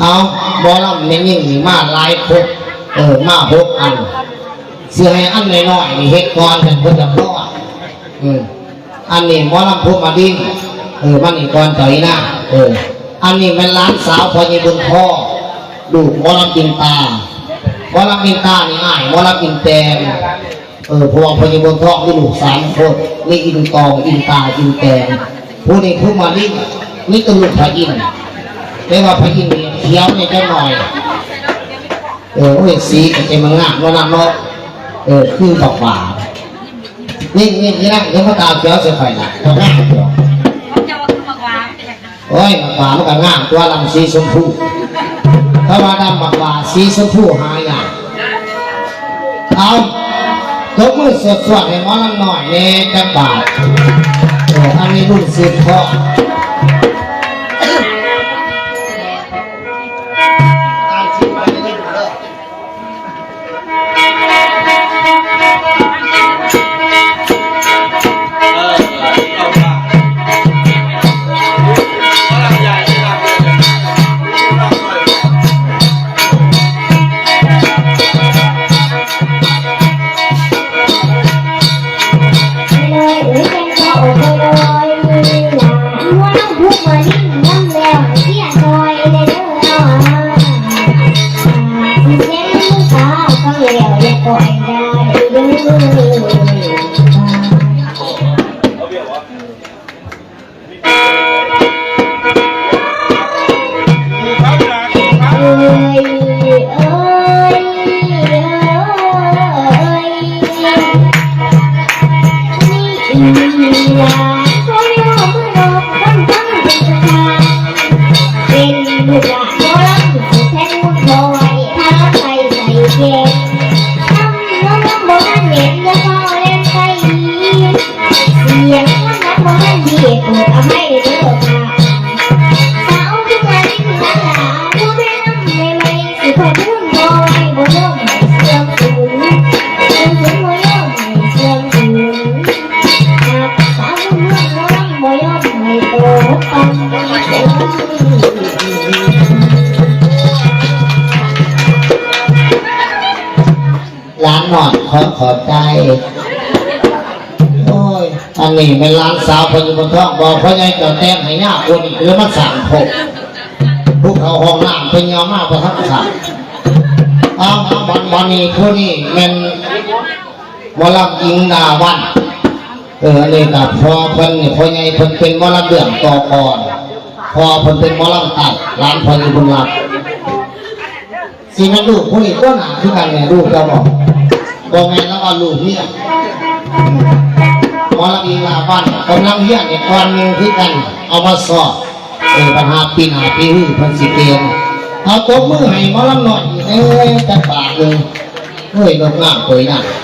เอาบอลำไม่ยิ่งมาลายครบเออมาหกอัน เสื้อให้อันน้อยๆนี่เฮ็ดก่อนเป็นคนจะรอดอืมอันนี้หมอลำพุมาดิ้นเออมันนี่ก่อนต่อยหน้าเอออันนี้เป็นร้านสาวพอยีบุญพ่อลูกหมอลำกินตาหมอลำกินตานี่ง่ายหมอลำกินแตงเออพราะว่าพอยีบุญพ่อมีลูกสามคนมีอินตองอินตาอินแตงผู้นี้ผู้มาดิ้นนี่ตัวลูกพระอินเรียกว่าพระอินทร์นี่ เขียวเนี่ยจะหน่อย เออโอ้ยสีก็จะมันงามว่านำเนาะเออคือดอกหวานี่นี่นี่นะเดี๋ยังมาตาเขียวเสียไฟนะดอกงามเดียวโอ้ยดอกหวานมันก็งามตัวลำสีชมพูถ้าว่าดำบักหวาสีชมพูหายากเอายกมือสวดสวดให้หมอลำหน่อยเนี่ยจักบาทเอออันนี้รุ่นสิบพ่อก โตปังบ่สูงร้านหนอนขอขอบใจโอ้ย อันนี้เป็นร้านสาวพออยู่บนท้องบอกพ่อใหญ่เจ้าแต้มให้ยาคนหรือมาสั่งผมพวกเขาห้องน้ำเป็นยอมากประทับสั่งเอาเอาวันวันนี้ผู้นี้เป็นหมอลำอิงดาวัน เออนนี้กับพอพิ่นนี่พอใหญ่เพิ่นเป็นมอลำเดือดต่อก่อนพอพิ่นเป็นมอลำตัดร้านพออยู่บนรับสีมันลูกผู้นี้ก็หนาคือกันเนี่ยลูกเจ้าบอกบอกไงแล้วก็ลูกเนี่ยมอลำอีลาบ้านกำลังเฮียนอีกคนหนึ่งที่กัน เอามาสอบเออปัญหาปีหนาปีหื้อพันสิเกณฑ์เอาตบมือให้มอลำหน่อยเอ้ยจัดปากเลยเฮ้ยดอกงามตัวน่ะโอ้ยเสียดายจังว่าผัวเอ้ยผัวเจ้าผัวหัวมาใครหลานเป็นหมอให้ขอไปไว้บ้า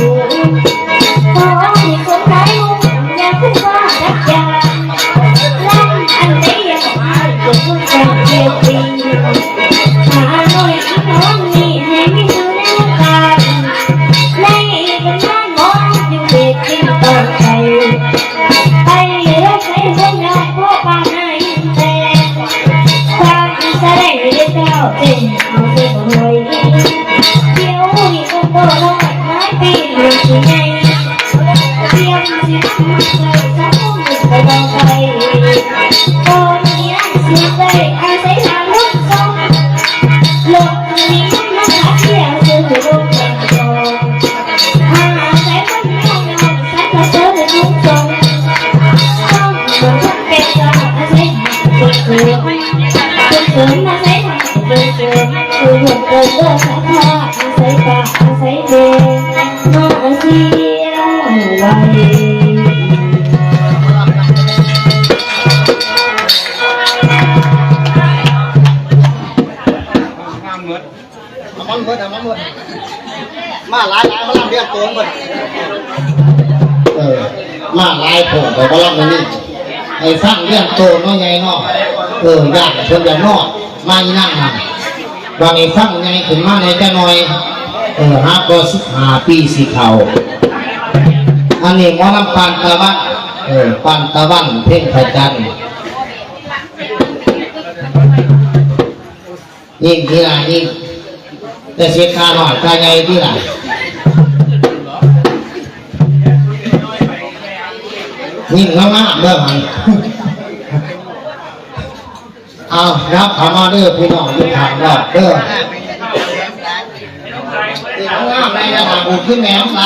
Amen. ก็สักผ้าอาศัยปาอาศัยเดมาเสียไว้มันเบิดมันเบิดมาลายลายมาล่ำเรียกโกงเดอมาลายโกมาล่ำตรงนี้ไอ้ฟังเรียงโกงน้อยไงเนาะเออยากคนอย่างนอกมาอีนั่งมา วางไอ้ฟังไงถึงมาในจะหน่อยเออฮัก็สิบาปีสีเขาอันนี้มอลำปันตะวันเออปันตะวันเพ่งพระจันทร์ยิ่งที่ไรยิ่งแต่เสียคาหน่อยคาไงที่ไรยิ่งงามๆเด้อมั เอารับคำออเดอร์พี่น้องยุกทางรอดเด้อเด็กงามในระถดับขึ้นแหนมไหล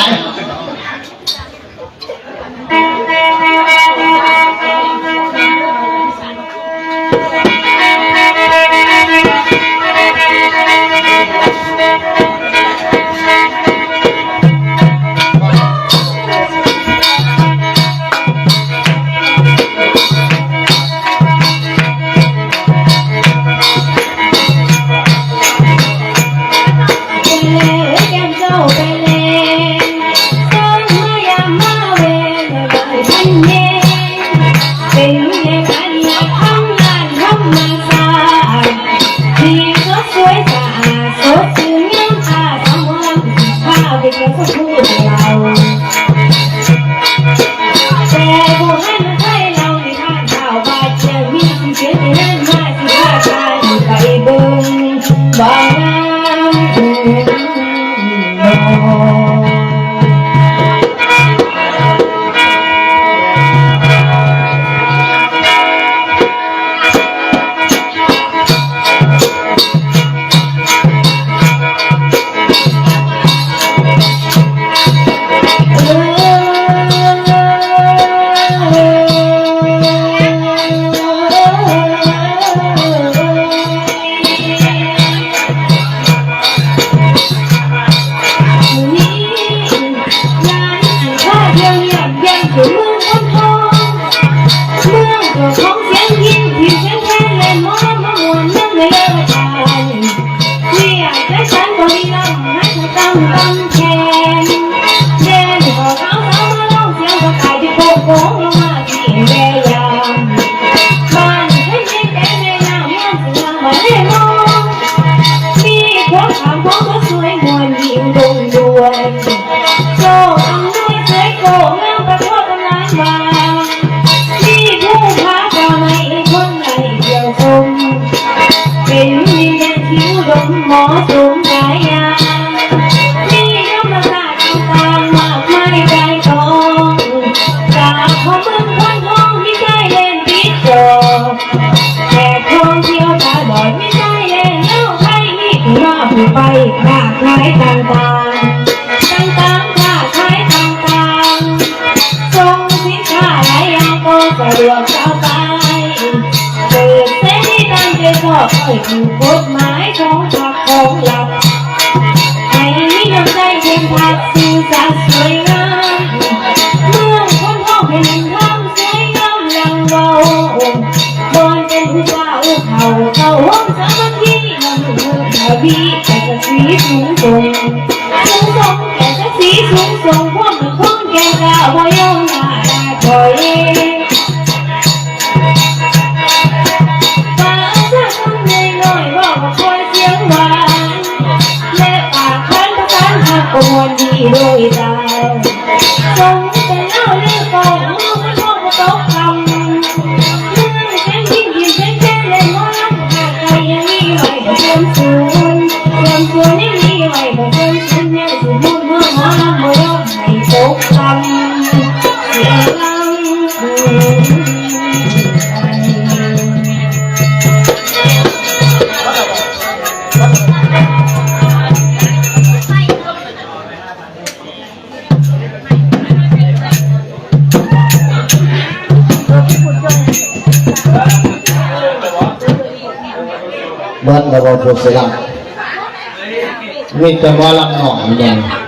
ให้นิยใจเห็นผักสิ่สัสวยงามเมืองคนห้องเป็นทำสวยงามลังเบาบอนเป็นผู้ว่าอุเขาเขาห้องสามัคคีนำมือขบีแต่กระสีสูงส่ง วันเราบอกสร็จแล้วมีแต่ว่าลังหน่อยเนี่ย